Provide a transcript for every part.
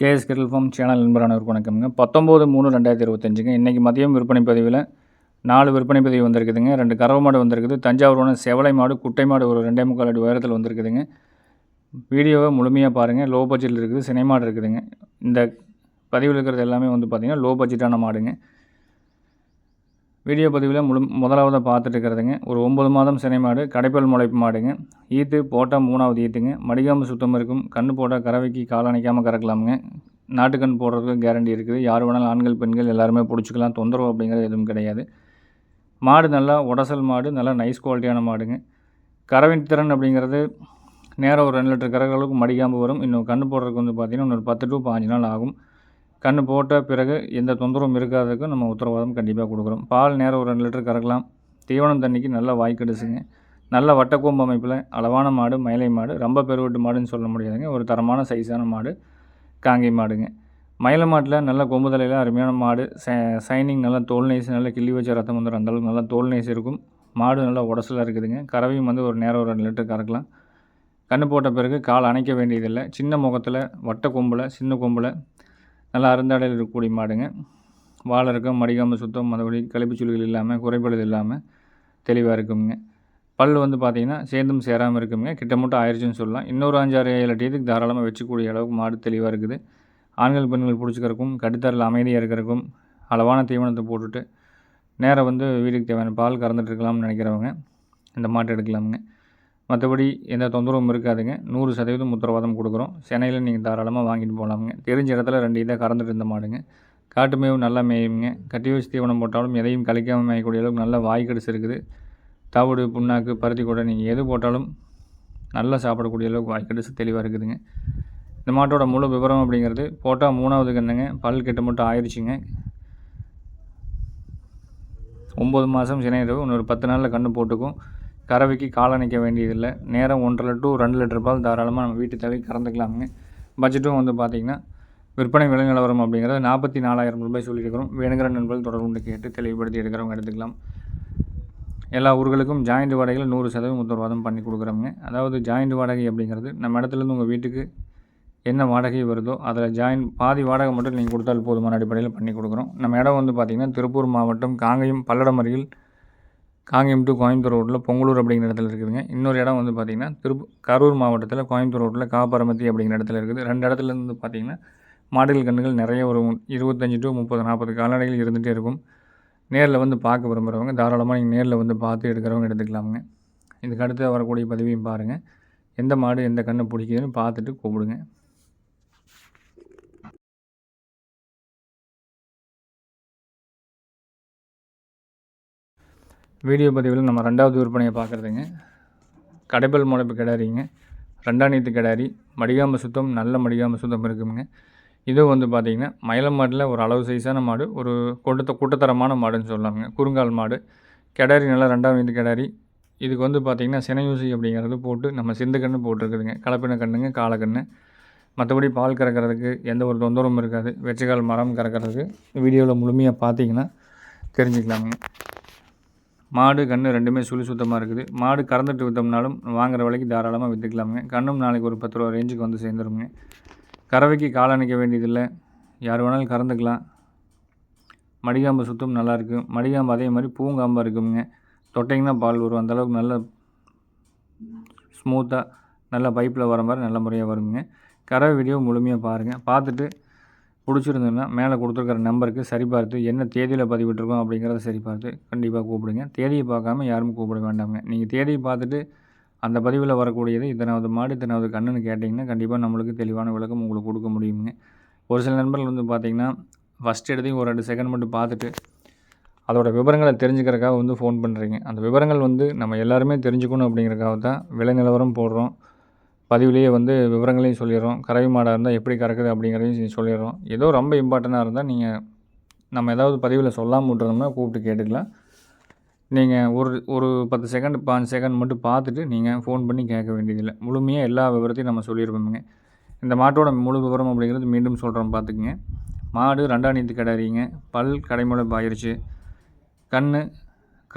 KS grill farm channel நண்பரானவருக்கு வணக்கம்ங்க. பத்தொம்போது மூணு ரெண்டாயிரத்தி இருபத்தஞ்சுங்க. இன்றைக்கி மதியம் விற்பனை பதிவில் நாலு விற்பனை பதிவு வந்திருக்குதுங்க. ரெண்டு கறவை மாடு வந்திருக்குது. தஞ்சாவூரான செவலை மாடு குட்டை மாடு ஒரு ரெண்டே முக்கால் அடி உயரத்தில் வந்திருக்குதுங்க. வீடியோவை முழுமையாக பாருங்கள் லோ பட்ஜெட்டில் இருக்குது. சினை மாடு இருக்குதுங்க. இந்த பதிவில் இருக்கிறது எல்லாமே வந்து பார்த்திங்கன்னா லோ பட்ஜெட்டான மாடுங்க. வீடியோ பதிவில் முழு முதலாவதாக பார்த்துட்டு இருக்கிறதுங்க ஒரு ஒம்பது மாதம் சினை மாடு கடைப்பல் முளைப்பு மாடுங்க. ஈத்து போட்டால் மூணாவது ஈத்துங்க. மடிக்காமல் சுத்தம் இருக்கும். கன்று போட்டால் கறவைக்கு கால் அணைக்காமல் கறக்கலாமுங்க. நாட்டுக்கண் போடுறதுக்கு கேரண்டி இருக்குது. யார் வேணாலும் ஆண்கள் பெண்கள் எல்லாருமே பிடிச்சிக்கலாம். தொந்தரவு அப்படிங்கிறது எதுவும் கிடையாது. மாடு நல்லா உடசல் மாடு நல்லா நைஸ் குவாலிட்டியான மாடுங்க. கறவின் திறன் அப்படிங்கிறது நேரம் ஒரு ரெண்டு லிட்டர் கறக்கிற அளவுக்கு மடிக்காமல் வரும். இன்னும் கண் போடுறதுக்கு வந்து பார்த்திங்கன்னா இன்னொரு பத்து டு பாஞ்சு நாள் ஆகும். கன்று போட்ட பிறகு எந்த தொந்தரவும் இருக்காததுக்கு நம்ம உத்தரவாதம் கண்டிப்பாக கொடுக்குறோம். பால் நேரம் ஒரு ரெண்டு லிட்டர் கறக்கலாம். தீவனம் தண்ணிக்கு நல்லா வாய்க்கடிச்சுங்க நல்ல வட்டக்கோம்பு அமைப்பில் அளவான மாடு மயிலை மாடு ரொம்ப பெருவெட்டு மாடுன்னு சொல்ல முடியாதுங்க. ஒரு தரமான சைஸான மாடு காங்கை மாடுங்க. மயில மாட்டில் நல்ல கொம்பு தலையில் அருமையான மாடு சைனிங் நல்லா தோல் நைஸ் நல்லா கிள்ளி வச்ச ரத்தம் வந்துடும் அந்தளவுக்கு நல்லா தோல் நைஸ் இருக்கும். மாடு நல்லா உடசலாக இருக்குதுங்க. கறவையும் வந்து ஒரு நேரம் ஒரு ரெண்டு லிட்டர் கறக்கலாம். கன்று போட்ட பிறகு கால் அணைக்க வேண்டியதில்லை. சின்ன முகத்தில் வட்ட கொம்பில் சின்ன கொம்பில் நல்லா அருந்தாடையில் இருக்கக்கூடிய மாடுங்க. வாழை இருக்கும் மடிக்காமல் சுத்தம் மற்றபடி கழிப்பு சுழிகள் இல்லாமல் குறைபாடு இல்லாமல் தெளிவாக இருக்குங்க. பல் வந்து பார்த்திங்கன்னா சேர்ந்தும் சேராமல் இருக்குங்க. கிட்டமட்டும் ஆயிடுச்சுன்னு சொல்லலாம். இன்னொரு அஞ்சாறு ஏழு டீத்துக்கு தாராளமாக வச்சுக்கூடிய அளவுக்கு மாடு தெளிவாக இருக்குது. ஆண்கள் பெண்கள் பிடிச்சிக்கிறக்கும் கடுத்தரில் அமைதியாக இருக்கிறக்கும் அளவான தீவனத்தை போட்டுட்டு நேரம் வந்து வீட்டுக்கு தேவையான பால் கறந்துட்டு இருக்கலாம்னு நினைக்கிறவங்க இந்த மாட்டை எடுக்கலாமுங்க. மற்றபடி எந்த தொந்தரவும் இருக்காதுங்க. நூறு சதவீதம் உத்தரவாதம் கொடுக்குறோம். சென்னையில் நீங்கள் தாராளமாக வாங்கிட்டு போகலாமுங்க தெரிஞ்ச இடத்துல ரெண்டு இதாக கறந்துட்டு இருந்த மாடுங்க. காட்டு மேவு நல்லா மேயுங்க. கட்டி வச்சு தீவனம் போட்டாலும் எதையும் கழிக்காமல் மேயக்கூடிய அளவுக்கு நல்ல வாய்க்கடிச்சு இருக்குது. தவிடு புண்ணாக்கு பருத்தி கூட நீங்கள் எது போட்டாலும் நல்லா சாப்பிடக்கூடிய அளவுக்கு வாய்க்கடிச்சு தெளிவாக இருக்குதுங்க. இந்த மாட்டோட முழு விவரம் அப்படிங்கிறது போட்டால் மூணாவது கண்ணுங்க பல் கெட்டு மட்டும் ஆயிடுச்சுங்க ஒம்பது மாதம் சினையிறவு இன்னொரு பத்து நாளில் கன்று போட்டுக்கும். கறவைக்கு காலணிக்க வேண்டியதில்லை. நேரம் ஒன்றரை டு ரெண்டு லிட்டர் பால் தாராளமாக நம்ம வீட்டு தேவை கறந்துக்கலாமுங்க. பட்ஜெட்டும் வந்து பார்த்திங்கன்னா விற்பனை விலை நிலவரம் அப்படிங்கிறது நாற்பத்தி நாலாயிரம் ரூபாய் சொல்லியிருக்கிறோம். வேணுங்கிற நண்பர்கள் தொடர்பு கேட்டு தெளிவுபடுத்தி எடுக்கிறவங்க எடுத்துக்கலாம். எல்லா ஊர்களுக்கும் ஜாயிண்ட் வாடகையில் நூறு சதவீதம் உத்தரவாதம் பண்ணி கொடுக்குறோங்க அதாவது ஜாயிண்ட் வாடகை அப்படிங்கிறது நம்ம இடத்துலேருந்து உங்கள் வீட்டுக்கு என்ன வாடகை வருதோ அதில் ஜாயின் பாதி வாடகை மட்டும் நீங்கள் கொடுத்தால் போதுமான அடிப்படையில் பண்ணி கொடுக்குறோம். நம்ம இடம் வந்து பார்த்திங்கன்னா திருப்பூர் மாவட்டம் காங்கயம் பல்லடம் அருகில் காங்கேயம் டு கோயம்புத்தூர் ரோட்டில் பொங்கலூர் அப்படிங்கிற இடத்துல இருக்குதுங்க. இன்னொரு இடம் வந்து பார்த்திங்கன்னா திருப்பு கரூர் மாவட்டத்தில் கோயம்புத்தூர் ரோட்டில் காப்பரமத்தி அப்படிங்கிற இடத்துல இருக்குது. ரெண்டு இடத்துல இருந்து பார்த்திங்கன்னா மாடுகள் கன்றுகள் நிறைய ஒரு இருபத்தஞ்சி டு முப்பது நாற்பது கால்நடைகள் இருந்துகிட்டே இருக்கும். நேரில் வந்து பார்க்க விரும்புகிறவங்க தாராளமாக நீங்கள் நேரில் வந்து பார்த்து எடுக்கிறவங்க எடுத்துக்கலாமுங்க. இதுக்கு அடுத்து வரக்கூடிய பதிவையும் பாருங்கள் எந்த மாடு எந்த கன்று பிடிக்குதுன்னு பார்த்துட்டு கூப்பிடுங்க. வீடியோ பதிவில் நம்ம ரெண்டாவது விற்பனையை பார்க்குறதுங்க. கடைபல் முளைப்பு கிடாரிங்க. ரெண்டாம் நீத்து கிடாரி. மடிகாம்பு சுத்தம் நல்ல மடிகாம்பு சுத்தம் இருக்குங்க. இதுவும் வந்து பார்த்திங்கன்னா மயிலம் மாட்டில் ஒரு அளவு சைஸான மாடு ஒரு கூட்டத்த கூட்டத்தரமான மாடுன்னு சொல்லலாமுங்க குறுங்கால் மாடு. கிடாரி நல்லா ரெண்டாம் நீத்து கிடாரி. இதுக்கு வந்து பார்த்திங்கன்னா சினையூசி அப்படிங்கிறது போட்டு நம்ம சிந்து கன்று போட்டிருக்குதுங்க. கலப்பின கண்ணுங்க காலக்கண்ணு மற்றபடி பால் கறக்கிறதுக்கு எந்த ஒரு தொந்தரவும் இருக்காது. வெச்சக்கால் மரம் கறக்கிறதுக்கு வீடியோவில் முழுமையாக பார்த்தீங்கன்னா தெரிஞ்சுக்கலாமுங்க. மாடு கன்று ரெண்டுமே சுழி சுத்தமாக இருக்குது. மாடு கறந்துட்டு விற்றோம்னாலும் வாங்குற விலைக்கு தாராளமாக விற்றுக்கலாமுங்க கண்ணும் நாளைக்கு ஒரு பத்து ரூபா ரேஞ்சுக்கு வந்து சேர்ந்துருங்க கறவைக்கு கால் அணைக்க வேண்டியதில்லை. யார் வேணாலும் கறந்துக்கலாம். மடிகாம்பு சுத்தம் நல்லாயிருக்கும் மடிகாம்பு அதே மாதிரி பூங்காம்பாக இருக்குங்க தொட்டிங்கன்னா பால் வரும். அந்தளவுக்கு நல்ல ஸ்மூத்தாக நல்லா பைப்பில் வர மாதிரி நல்ல முறையாக வருங்க கறவை வீடியோ முழுமையாக பாருங்கள் பார்த்துட்டு பிடிச்சிருந்ததுன்னா மேலே கொடுத்துருக்குற நம்பருக்கு சரி பார்த்து என்ன தேதியில் பதிவிட்டுருக்கோம் அப்படிங்கிறத சரி பார்த்து கண்டிப்பாக கூப்பிடுங்க. தேதியை பார்க்காம யாரும் கூப்பிட வேண்டாங்க நீங்கள் தேதியை பார்த்துட்டு அந்த பதிவில் வரக்கூடியது இத்தனாவது மாடு இத்தனாவது கண்ணுன்னு கேட்டிங்கன்னா கண்டிப்பாக நம்மளுக்கு தெளிவான விளக்கம் உங்களுக்கு கொடுக்க முடியுங்க. ஒரு சில நண்பர்கள் வந்து பார்த்திங்கன்னா ஃபஸ்ட் எடுத்தையும் ஒரு ரெண்டு செகண்ட் மட்டும் பார்த்துட்டு அதோட விவரங்களை தெரிஞ்சுக்கிறக்காக வந்து ஃபோன் பண்ணுறீங்க அந்த விவரங்கள் வந்து நம்ம எல்லாருமே தெரிஞ்சுக்கணும் அப்படிங்கிறக்காக தான் விலை நிலவரம் போடுறோம். பதிவுலேயே வந்து விவரங்களையும் சொல்லிடுறோம். கறவை மாடாக இருந்தால் எப்படி கறக்குது அப்படிங்கிறதையும் சொல்லிடுறோம். ஏதோ ரொம்ப இம்பார்ட்டண்ட்டாக இருந்தால் நீங்கள் நம்ம ஏதாவது பதிவில் சொல்லாமல் விட்டுறோம்னா கூப்பிட்டு கேட்டுக்கலாம். நீங்கள் ஒரு ஒரு பத்து செகண்ட் பாஞ்சு செகண்ட் மட்டும் பார்த்துட்டு நீங்கள் ஃபோன் பண்ணி கேட்க வேண்டியதில்லை. முழுமையாக எல்லா விவரத்தையும் நம்ம சொல்லியிருப்போமுங்க இந்த மாட்டோட முழு விவரம் அப்படிங்கிறது மீண்டும் சொல்கிறோம் பார்த்துக்குங்க. மாடு ரெண்டாம் நீத்து கிடாரிங்க. பல் கடைமுறை பாயிருச்சு. கண்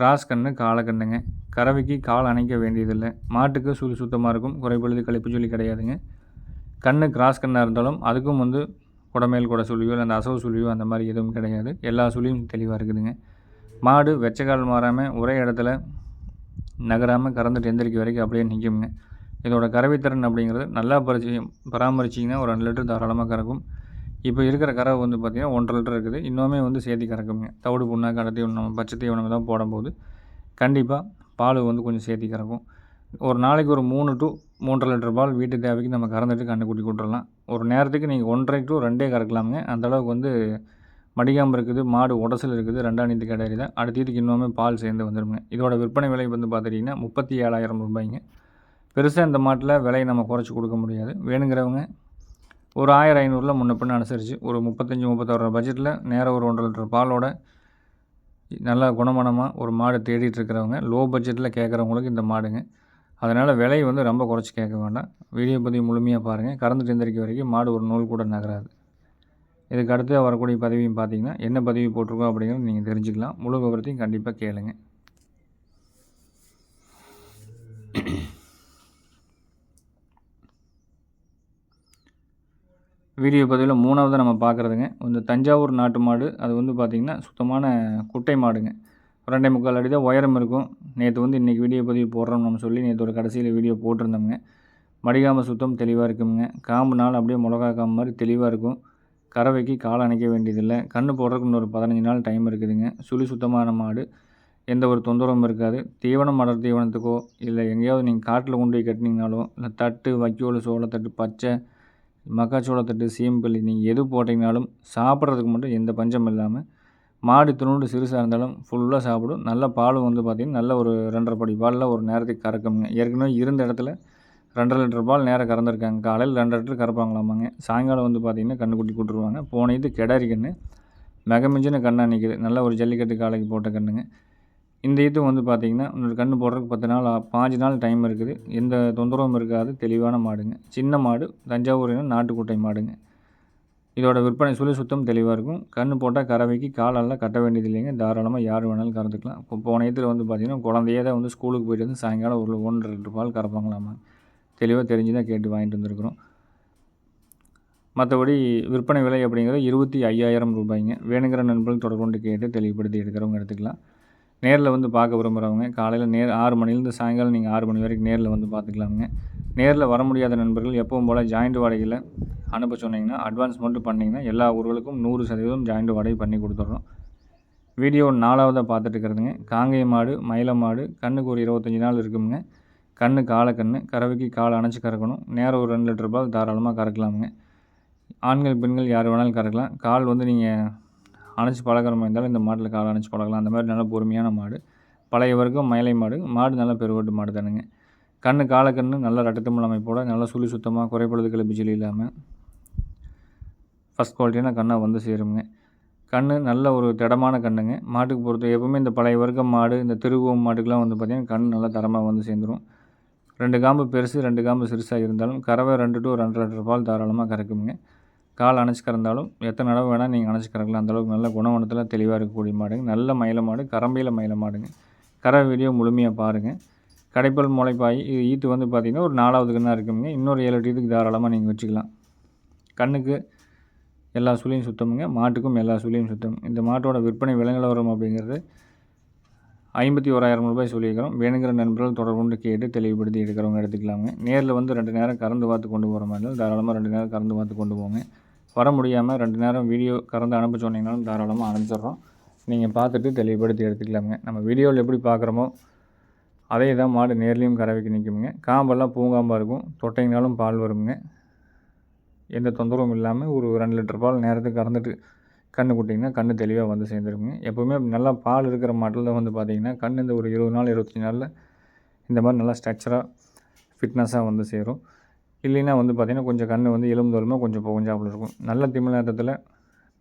கிராஸ் கன்று காலக்கண்ணுங்க கறவைக்கு கால் அணைக்க வேண்டியதில்லை. மாட்டுக்கு சுழி சுத்தமாக இருக்கும். குறைபொழுது கழிப்பு சொல்லி கிடையாதுங்க. கண்ணு கிராஸ் கண்ணாக இருந்தாலும் அதுக்கும் வந்து குடமேல் கூட சுழியோ இல்லை அந்த அசவு சுழியோ அந்த மாதிரி எதுவும் கிடையாது. எல்லா சுழியும் தெளிவாக இருக்குதுங்க. மாடு வெச்சக்கால் மாறாமல் ஒரே இடத்துல நகராமல் கறந்துட்டு எந்திரிக்க வரைக்கும் அப்படியே நிற்குங்க இதோட கறவைத்திறன் அப்படிங்கிறது நல்லா பறிச்சு பராமரிச்சிங்கன்னா ஒரு ரெண்டு லிட்டர் தாராளமாக கறக்கும். இப்போ இருக்கிற கறவை வந்து பார்த்திங்கன்னா ஒன்றரை லிட்டர் இருக்குது. இன்னுமே வந்து சேர்த்தி கறக்குங்க. தவிடு புண்ணாக கடத்தி நம்ம பச்சை தீவனம் தான் போடும்போது கண்டிப்பாக பால் வந்து கொஞ்சம் சேர்த்தி கறக்கும். ஒரு நாளைக்கு ஒரு மூணு டு மூன்றரை லிட்டர் பால் வீட்டு தேவைக்கு நம்ம கறந்துட்டு கண்டுக்குட்டி கொடுத்துடலாம். ஒரு நேரத்துக்கு நீங்கள் ஒன்றரை டு ரெண்டே கறக்கலாமுங்க. அந்தளவுக்கு வந்து மடிக்காமல் இருக்குது மாடு உடசல் இருக்குது ரெண்டாம் நீத்து கடையில் தான். அடுத்ததுக்கு இன்னுமே பால் சேர்ந்து வந்துடுங்க இதோட விற்பனை விலை வந்து பார்த்துட்டிங்கன்னா முப்பத்தி ஏழாயிரம் ரூபாய்ங்க. பெருசாக இந்த மாட்டில் விலையை நம்ம குறைச்சி கொடுக்க முடியாது. வேணுங்கிறவங்க ஒரு ஆயிரம் ஐநூறுல முன்ன பின்ன அனுசரித்து ஒரு முப்பத்தஞ்சு முப்பத்தாறு பட்ஜெட்டில் நேராக ஒரு ஒன்றரை லிட்டர் பாலோட நல்லா குணமானமாக ஒரு மாடு தேடிட்டு இருக்கிறவங்க லோ பட்ஜெட்டில் கேட்குறவங்களுக்கு இந்த மாடுங்க. அதனால் விலை வந்து ரொம்ப குறைச்சி கேட்க வேண்டாம். வீடியோ பதிவு முழுமையாக பாருங்கள் கறந்து தெந்திரிக்க வரைக்கும் மாடு ஒரு நூல் கூட நகராது. இதுக்கு அடுத்து வரக்கூடிய பதவியும் பார்த்தீங்கன்னா என்ன பதவி போட்டிருக்கோம் அப்படிங்கிறது நீங்கள் தெரிஞ்சுக்கலாம். முழு விவரத்தையும் கண்டிப்பாக கேளுங்கள் வீடியோ பதிவில் மூணாவது நம்ம பார்க்குறதுங்க இந்த தஞ்சாவூர் நாட்டு மாடு அது வந்து பார்த்திங்கன்னா சுத்தமான குட்டை மாடுங்க. ரெண்டே முக்கால் அடி தான் உயரம் இருக்கும். நேற்று வந்து இன்றைக்கி வீடியோ பதிவு போடுறோம் நம்ம சொல்லி நேற்று ஒரு கடைசியில் வீடியோ போட்டிருந்தோம்ங்க. மடிகாமல் சுத்தம் தெளிவாக இருக்குங்க காம்பு நாள் அப்படியே மிளகா காம்பு மாதிரி தெளிவாக இருக்கும். கறவைக்கு கால் அணைக்க வேண்டியதில்லை. கன்று போடுறதுக்கு இன்னொரு பதினஞ்சு நாள் டைம் இருக்குதுங்க. சுழி சுத்தமான மாடு. எந்த ஒரு தொந்தரவும் இருக்காது. தீவனம் மலர் தீவனத்துக்கோ இல்லை எங்கேயாவது நீங்கள் காட்டில் கொண்டு போய் கட்டினீங்கனாலும் இல்லை தட்டு வைக்கோல் சோளத்தட்டு பச்சை மக்காச்சோளத்தட்டு சீம்பள்ளி நீங்கள் எது போட்டிங்கனாலும் சாப்பிட்றதுக்கு மட்டும் எந்த பஞ்சம் இல்லாமல் மாடு துணுண்டு சிறுசாக இருந்தாலும் ஃபுல்லாக சாப்பிடும். நல்ல பாலும் வந்து பார்த்திங்கன்னா நல்ல ஒரு ரெண்டரை படி பாலில் ஒரு நேரத்துக்கு கறக்குங்க ஏற்கனவே இருந்த இடத்துல ரெண்டரை லிட்டர் பால் நேரம் கறந்துருக்காங்க. காலையில் ரெண்டு லிட்டர் கறப்பாங்களாமாங்க. சாயங்காலம் வந்து பார்த்திங்கன்னா கண்ணுக்குட்டி கூட்டுருவாங்க. போன இது கெடாரி கன்று மிக கண்ணாக நிற்கிது நல்ல ஒரு ஜல்லிக்கட்டு காலைக்கு போட்ட கண்ணுங்க. இந்த இது வந்து பார்த்திங்கன்னா இன்னொரு கன்று போடுறதுக்கு பத்து நாள் பாஞ்சு நாள் டைம் இருக்குது. எந்த தொந்தரவும் இருக்காது. தெளிவான மாடுங்க. சின்ன மாடு தஞ்சாவூர் நாட்டுக்கூட்டை மாடுங்க. இதோட விற்பனை சுழி சுத்தம் தெளிவாக இருக்கும். கன்று போட்டால் கறவைக்கு காலெல்லாம் கட்ட வேண்டியது இல்லைங்க. தாராளமாக யார் வேணாலும் கறந்துக்கலாம். இப்போ போன இதில் வந்து பார்த்திங்கன்னா குழந்தையே தான் வந்து ஸ்கூலுக்கு போயிட்டு வந்து சாயங்காலம் ஒரு ஒன்றரை லிட்டர் பால் கறப்பாங்களாமா? தெளிவாக தெரிஞ்சு தான் கேட்டு வாங்கிட்டு வந்துருக்குறோம். மற்றபடி விற்பனை விலை அப்படிங்கிறது இருபத்தி ஐயாயிரம் ரூபாய்ங்க. வேணுங்கிற நண்பர்கள் தொடர்பு கொண்டு கேட்டு தெளிவுபடுத்தி எடுக்கிறவங்க எடுத்துக்கலாம். நேரில் வந்து பார்க்க விரும்புகிறவங்க காலையில் நேர் ஆறு மணிலேருந்து சாயங்காலம் நீங்கள் ஆறு மணி வரைக்கும் நேரில் வந்து பார்த்துக்கலாமுங்க. நேரில் வர முடியாத நண்பர்கள் எப்பவும் போல் ஜாயிண்ட் வாடகையில் அனுப்ப சொன்னீங்கன்னா அட்வான்ஸ் மட்டும் பண்ணிங்கன்னா எல்லா ஊர்களுக்கும் நூறு சதவீதம் ஜாயிண்ட் வாடகை பண்ணி கொடுத்துட்றோம் வீடியோ நாலாவதாக பார்த்துட்டு இருக்கிறதுங்க. காங்கேய மாடு மயில மாடு கண்ணுக்கு ஒரு இருபத்தஞ்சி நாள் இருக்குங்க கண்ணு காலை கண்ணு கறவைக்கு காலை அணைச்சி கறக்கணும். நேரம் ஒரு ரெண்டு லிட்டர் பால் தாராளமாக கறக்கலாமுங்க. ஆண்கள் பெண்கள் யார் வேணாலும் கறக்கலாம். கால் வந்து நீங்கள் அணைச்சி பழகிற மாதிரி இருந்தாலும் இந்த மாட்டில் கால் அணைச்சி பழகலாம். அந்த மாதிரி நல்ல பொறுமையான மாடு. பழைய வரைக்கும் மயிலை மாடு. மாடு நல்லா பெருவட்டு மாடு தானுங்க. கண்ணு காலக்கண்ணு நல்ல ரட்டத்தமிழ் அமைப்போட நல்லா சுழி சுத்தமாக குறைப்படுது கிளப்பிச்சல் இல்லாமல் ஃபஸ்ட் குவாலிட்டியான கண்ணாக வந்து சேருங்க கண்ணு நல்ல ஒரு திடமான கண்ணுங்க. மாட்டுக்கு பொறுத்த எப்பவுமே இந்த பழைய வர்க்கம் மாடு இந்த திருவோம் மாட்டுக்கெலாம் வந்து பார்த்திங்கன்னா கண் நல்லா தரமாக வந்து சேர்ந்துடும் ரெண்டு காம்பு பெருசு ரெண்டு காம்பு சிறுசாக இருந்தாலும் கறவை ரெண்டு டு ரெண்டரை லிட்டர் பால் தாராளமாக கறக்குங்க. கால் அணைச்சி கறந்தாலும் எத்தனை அளவு வேணால் நீங்கள் அணைச்சி கறக்கலாம். அந்தளவுக்கு நல்ல குணவனத்தில் தெளிவாக இருக்கக்கூடிய மாடுங்க. நல்ல மயில மாடு கரம்பையில் மயில மாடுங்க. கரை வீடியோ முழுமையாக பாருங்கள் கடைப்பல் முளைப்பாய் இது ஈத்து வந்து பார்த்திங்கன்னா ஒரு நாலாவது கண்ணாக இருக்குங்க. இன்னொரு ஏழு எட்டு இதுக்கு தாராளமாக நீங்கள் வச்சுக்கலாம். கண்ணுக்கு எல்லா சுழியும் சுத்தமுங்க. மாட்டுக்கும் எல்லா சுழியும் சுத்தம். இந்த மாட்டோட விற்பனை விலை அப்படிங்கிறது ஐம்பத்தி ஓராயிரம் ரூபாய் சொல்லியிருக்கிறோம். வேணுங்கிற நண்பர்கள் தொடர்பு கொண்டு கேட்டு தெளிவுபடுத்தி எடுக்கிறவங்க எடுத்துக்கலாங்க. நேரில் வந்து ரெண்டு நேரம் கறந்து பார்த்து கொண்டு போகிற மாதிரி இருந்தாலும் தாராளமாக ரெண்டு நேரம் கறந்து பார்த்து கொண்டு போங்க. வர முடியாமல் ரெண்டு நேரம் வீடியோ கறந்து அனுப்ப சொன்னீங்கனாலும் தாராளமாக அனுப்பிச்சிட்றோம். நீங்கள் பார்த்துட்டு தெளிவுபடுத்தி எடுத்துக்கலாமுங்க நம்ம வீடியோவில் எப்படி பார்க்குறோமோ அதே தான் மாடு நேர்லேயும் கறவைக்கு நிற்குமுங்க காம்பெல்லாம் பூங்காம்பாக இருக்கும். தொட்டைங்கனாலும் பால் வருங்க எந்த தொந்தரவும் இல்லாமல் ஒரு ரெண்டு லிட்டர் பால் நேரத்துக்கு கறந்துட்டு கன்று குட்டிங்கன்னா கன்று தெளிவாக வந்து சேர்ந்துருக்குங்க எப்போவுமே நல்லா பால் இருக்கிற மாட்டில் தான் வந்து பார்த்திங்கன்னா கண் இந்த ஒரு இருபது நாள் இருபத்தஞ்சி நாளில் இந்த மாதிரி நல்லா ஸ்ட்ரக்சராக ஃபிட்னஸாக வந்து சேரும். இல்லைன்னா வந்து பார்த்திங்கன்னா கொஞ்சம் கன்று வந்து எலும்பு தோலுமாக கொஞ்சம் புகஞ்சாப்பில் இருக்கும். நல்ல திமிழ்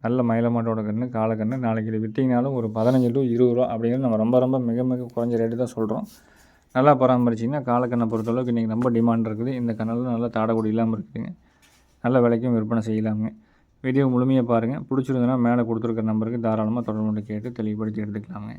நல்ல மயிலமாட்டோட கன்று காலை நாளைக்கு இது விற்றிங்கனாலும் ஒரு பதினஞ்சு டு இருபது ரூபா அப்படிங்கிறது நம்ம ரொம்ப ரொம்ப மிக மிக குறைஞ்ச ரேட்டு தான் சொல்கிறோம் நல்லா பராமரிச்சிங்கன்னா காலக்கண்ணை பொறுத்தளவுக்கு இன்றைக்கி ரொம்ப டிமாண்ட் இருக்குது. இந்த கண்ணில் நல்லா தாடக்கூடி இல்லாமல் இருக்குதுங்க நல்ல விலைக்கும் விற்பனை செய்யலாமுங்க வீடியோ முழுமையாக பாருங்கள் பிடிச்சிருந்ததுன்னா மேலே கொடுத்துருக்க நம்பருக்கு தாராளமாக தொடர்பு கேட்டு தெளிவுபடுத்தி எடுத்துக்கலாங்க.